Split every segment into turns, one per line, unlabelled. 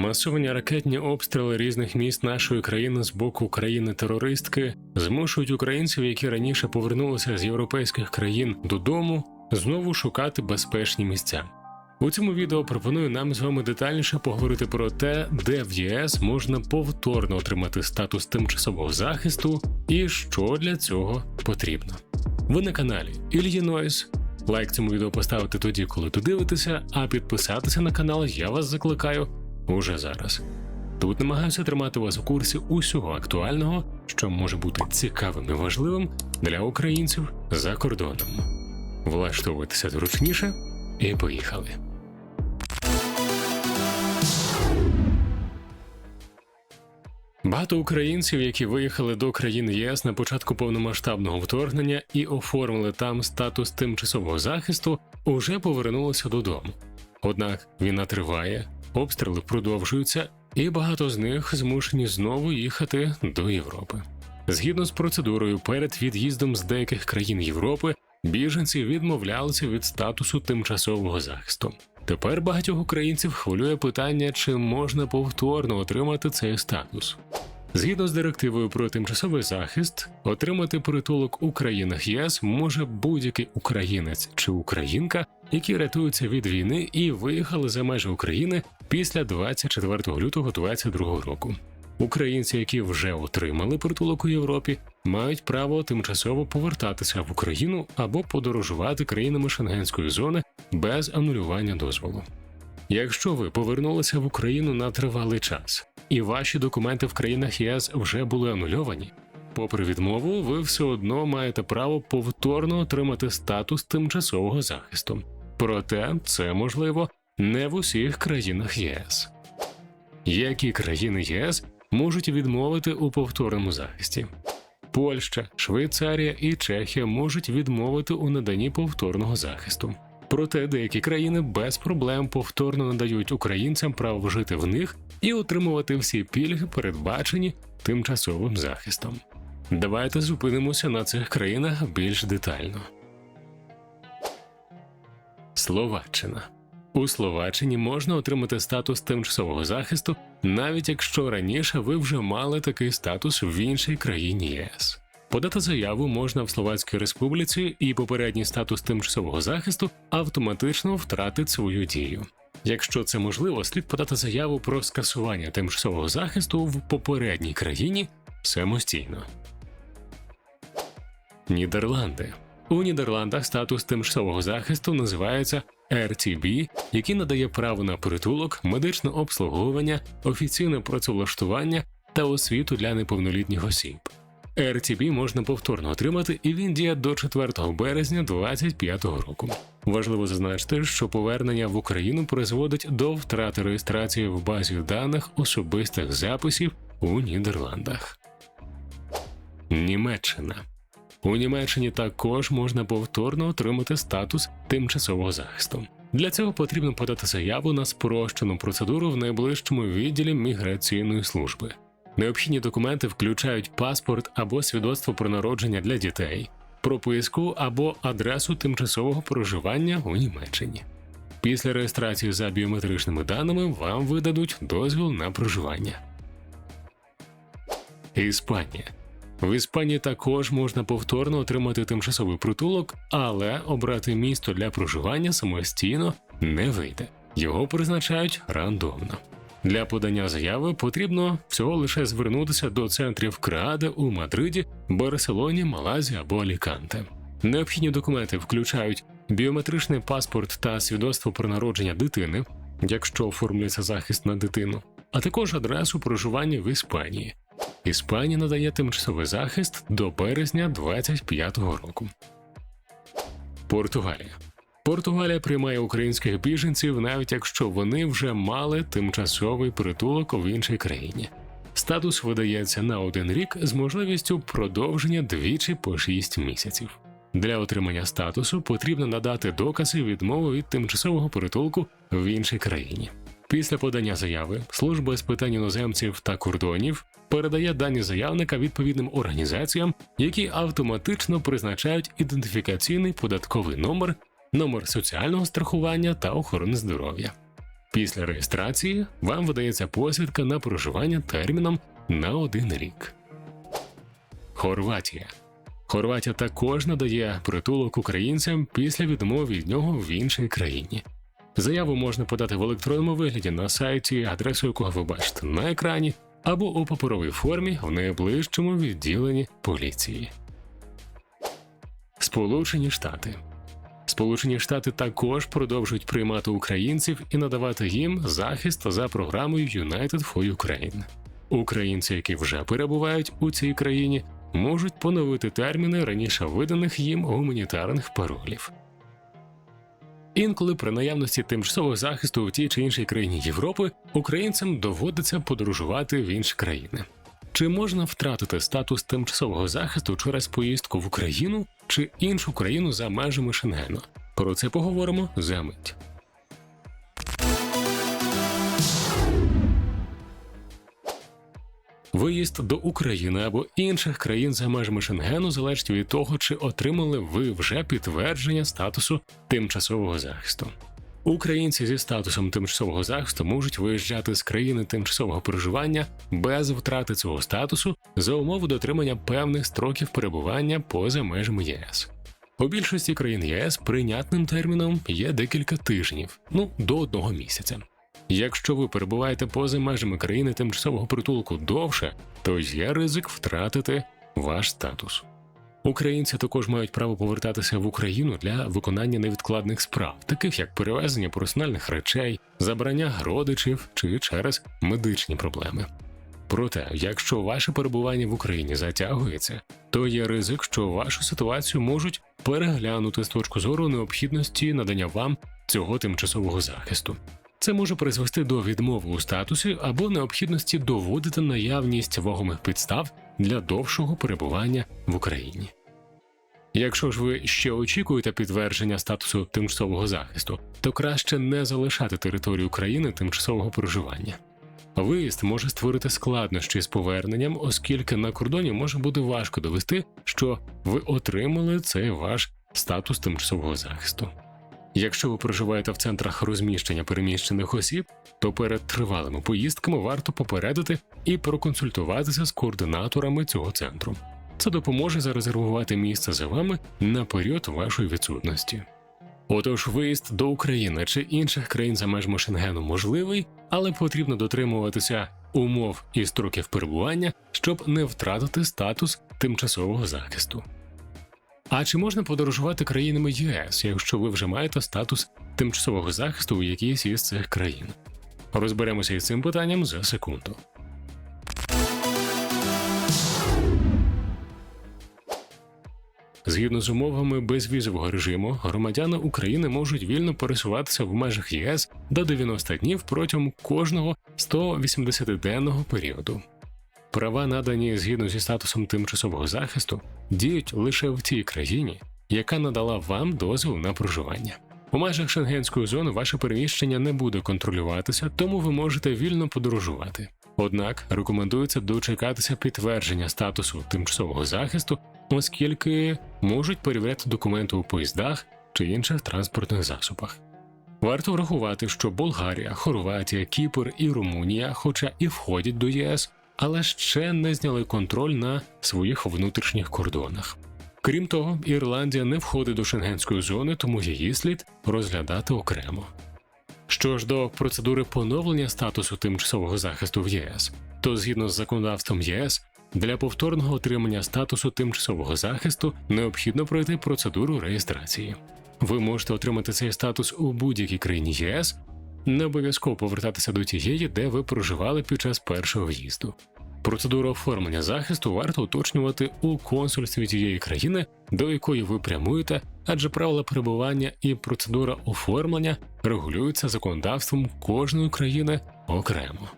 Масовані ракетні обстріли різних міст нашої країни з боку країни-терористки змушують українців, які раніше повернулися з європейських країн додому, знову шукати безпечні місця. У цьому відео пропоную нам з вами детальніше поговорити про те, де в ЄС можна повторно отримати статус тимчасового захисту і що для цього потрібно. Ви на каналі Ільїнойс. Лайк цьому відео поставити тоді, коли то дивитеся, а підписатися на канал я вас закликаю уже зараз. Тут намагаюся тримати вас у курсі усього актуального, що може бути цікавим і важливим для українців за кордоном. Влаштовуйтеся зручніше і поїхали. Багато українців, які виїхали до країн ЄС на початку повномасштабного вторгнення і оформили там статус тимчасового захисту, уже повернулися додому. Однак війна триває, обстріли продовжуються, і багато з них змушені знову їхати до Європи. Згідно з процедурою, перед від'їздом з деяких країн Європи біженці відмовлялися від статусу тимчасового захисту. Тепер багатьох українців хвилює питання, чи можна повторно отримати цей статус. Згідно з директивою про тимчасовий захист, отримати притулок у країнах ЄС може будь-який українець чи українка, які рятуються від війни і виїхали за межі України після 24 лютого 2022 року. Українці, які вже отримали притулок у Європі, мають право тимчасово повертатися в Україну або подорожувати країнами Шенгенської зони без анулювання дозволу. Якщо ви повернулися в Україну на тривалий час, і ваші документи в країнах ЄС вже були анульовані, попри відмову, ви все одно маєте право повторно отримати статус тимчасового захисту. Проте це можливо не в усіх країнах ЄС. Які країни ЄС можуть відмовити у повторному захисті? Польща, Швейцарія і Чехія можуть відмовити у наданні повторного захисту. Проте деякі країни без проблем повторно надають українцям право жити в них і отримувати всі пільги, передбачені тимчасовим захистом. Давайте зупинимося на цих країнах більш детально. Словаччина у Словаччині можна отримати статус тимчасового захисту, навіть якщо раніше ви вже мали такий статус в іншій країні ЄС. Подати заяву можна в Словацькій Республіці, і попередній статус тимчасового захисту автоматично втратить свою дію. Якщо це можливо, слід подати заяву про скасування тимчасового захисту в попередній країні самостійно. Нідерланди у Нідерландах статус тимчасового захисту називається RTB, який надає право на притулок, медичне обслуговування, офіційне працевлаштування та освіту для неповнолітніх осіб. RTB можна повторно отримати, і він діє до 4 березня 2025 року. Важливо зазначити, що повернення в Україну призводить до втрати реєстрації в базі даних особистих записів у Нідерландах. Німеччина у Німеччині також можна повторно отримати статус тимчасового захисту. Для цього потрібно подати заяву на спрощену процедуру в найближчому відділі міграційної служби. Необхідні документи включають паспорт або свідоцтво про народження для дітей, прописку або адресу тимчасового проживання у Німеччині. Після реєстрації за біометричними даними вам видадуть дозвіл на проживання. Іспанія в Іспанії також можна повторно отримати тимчасовий притулок, але обрати місто для проживання самостійно не вийде. Його призначають рандомно. Для подання заяви потрібно всього лише звернутися до центрів Креаде у Мадриді, Барселоні, Малазі або Аліканте. Необхідні документи включають біометричний паспорт та свідоцтво про народження дитини, якщо оформлюється захист на дитину, а також адресу проживання в Іспанії. Іспанія надає тимчасовий захист до березня 25-го року. Португалія Португалія приймає українських біженців, навіть якщо вони вже мали тимчасовий притулок в іншій країні. Статус видається на один рік з можливістю продовження двічі по 6 місяців. Для отримання статусу потрібно надати докази відмови від тимчасового притулку в іншій країні. Після подання заяви служба з питань іноземців та кордонів передає дані заявника відповідним організаціям, які автоматично призначають ідентифікаційний податковий номер, номер соціального страхування та охорони здоров'я. Після реєстрації вам видається посвідка на проживання терміном на один рік. Хорватія. Хорватія також надає притулок українцям після відмови від нього в іншій країні. Заяву можна подати в електронному вигляді на сайті, адресу якого ви бачите на екрані, або у паперовій формі в найближчому відділенні поліції. Сполучені Штати. Сполучені Штати також продовжують приймати українців і надавати їм захист за програмою United for Ukraine. Українці, які вже перебувають у цій країні, можуть поновити терміни раніше виданих їм гуманітарних паролів. Інколи при наявності тимчасового захисту в тій чи іншій країні Європи українцям доводиться подорожувати в інші країни. Чи можна втратити статус тимчасового захисту через поїздку в Україну чи іншу країну за межами Шенгену? Про це поговоримо за мить. Виїзд до України або інших країн за межами Шенгену залежить від того, чи отримали ви вже підтвердження статусу тимчасового захисту. Українці зі статусом тимчасового захисту можуть виїжджати з країни тимчасового проживання без втрати цього статусу за умови дотримання певних строків перебування поза межами ЄС. У більшості країн ЄС прийнятним терміном є декілька тижнів, ну до одного місяця. Якщо ви перебуваєте поза межами країни тимчасового притулку довше, то є ризик втратити ваш статус. Українці також мають право повертатися в Україну для виконання невідкладних справ, таких як перевезення персональних речей, забрання родичів чи через медичні проблеми. Проте, якщо ваше перебування в Україні затягується, то є ризик, що вашу ситуацію можуть переглянути з точки зору необхідності надання вам цього тимчасового захисту. Це може призвести до відмови у статусі або необхідності доводити наявність вагомих підстав для довшого перебування в Україні. Якщо ж ви ще очікуєте підтвердження статусу тимчасового захисту, то краще не залишати територію країни тимчасового проживання. Виїзд може створити складнощі з поверненням, оскільки на кордоні може бути важко довести, що ви отримали цей ваш статус тимчасового захисту. Якщо ви проживаєте в центрах розміщення переміщених осіб, то перед тривалими поїздками варто попередити і проконсультуватися з координаторами цього центру. Це допоможе зарезервувати місце за вами на період вашої відсутності. Отож, виїзд до України чи інших країн за межами Шенгену можливий, але потрібно дотримуватися умов і строків перебування, щоб не втратити статус тимчасового захисту. А чи можна подорожувати країнами ЄС, якщо ви вже маєте статус тимчасового захисту у якійсь із цих країн? Розберемося із цим питанням за секунду. Згідно з умовами безвізового режиму, громадяни України можуть вільно пересуватися в межах ЄС до 90 днів протягом кожного 180-денного періоду. Права, надані згідно зі статусом тимчасового захисту, діють лише в тій країні, яка надала вам дозвіл на проживання. У межах шенгенської зони ваше переміщення не буде контролюватися, тому ви можете вільно подорожувати. Однак рекомендується дочекатися підтвердження статусу тимчасового захисту, оскільки можуть перевіряти документи у поїздах чи інших транспортних засобах. Варто врахувати, що Болгарія, Хорватія, Кіпр і Румунія, хоча і входять до ЄС, але ще не зняли контроль на своїх внутрішніх кордонах. Крім того, Ірландія не входить до шенгенської зони, тому її слід розглядати окремо. Що ж до процедури поновлення статусу тимчасового захисту в ЄС, то згідно з законодавством ЄС, для повторного отримання статусу тимчасового захисту необхідно пройти процедуру реєстрації. Ви можете отримати цей статус у будь-якій країні ЄС, не обов'язково повертатися до тієї, де ви проживали під час першого в'їзду. Процедуру оформлення захисту варто уточнювати у консульстві тієї країни, до якої ви прямуєте, адже правила перебування і процедура оформлення регулюються законодавством кожної країни окремо.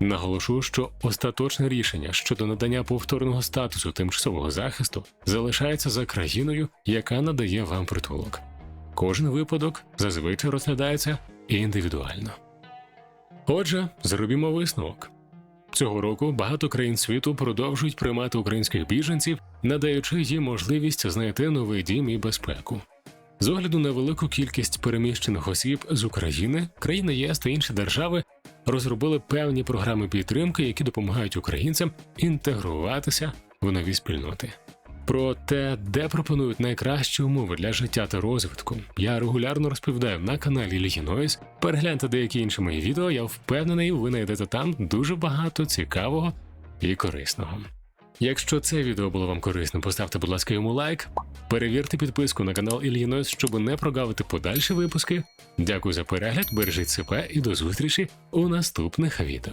Наголошу, що остаточне рішення щодо надання повторного статусу тимчасового захисту залишається за країною, яка надає вам притулок. Кожен випадок зазвичай розглядається індивідуально. Отже, зробімо висновок. Цього року багато країн світу продовжують приймати українських біженців, надаючи їм можливість знайти новий дім і безпеку. З огляду на велику кількість переміщених осіб з України, країни ЄС та інші держави розробили певні програми підтримки, які допомагають українцям інтегруватися в нові спільноти. Про те, де пропонують найкращі умови для життя та розвитку, я регулярно розповідаю на каналі Ільїнойс. Перегляньте деякі інші мої відео. Я впевнений, ви знайдете там дуже багато цікавого і корисного. Якщо це відео було вам корисним, поставте, будь ласка, йому лайк. Перевірте підписку на канал Ільїнойс, щоб не прогавити подальші випуски. Дякую за перегляд, бережіть себе і до зустрічі у наступних відео.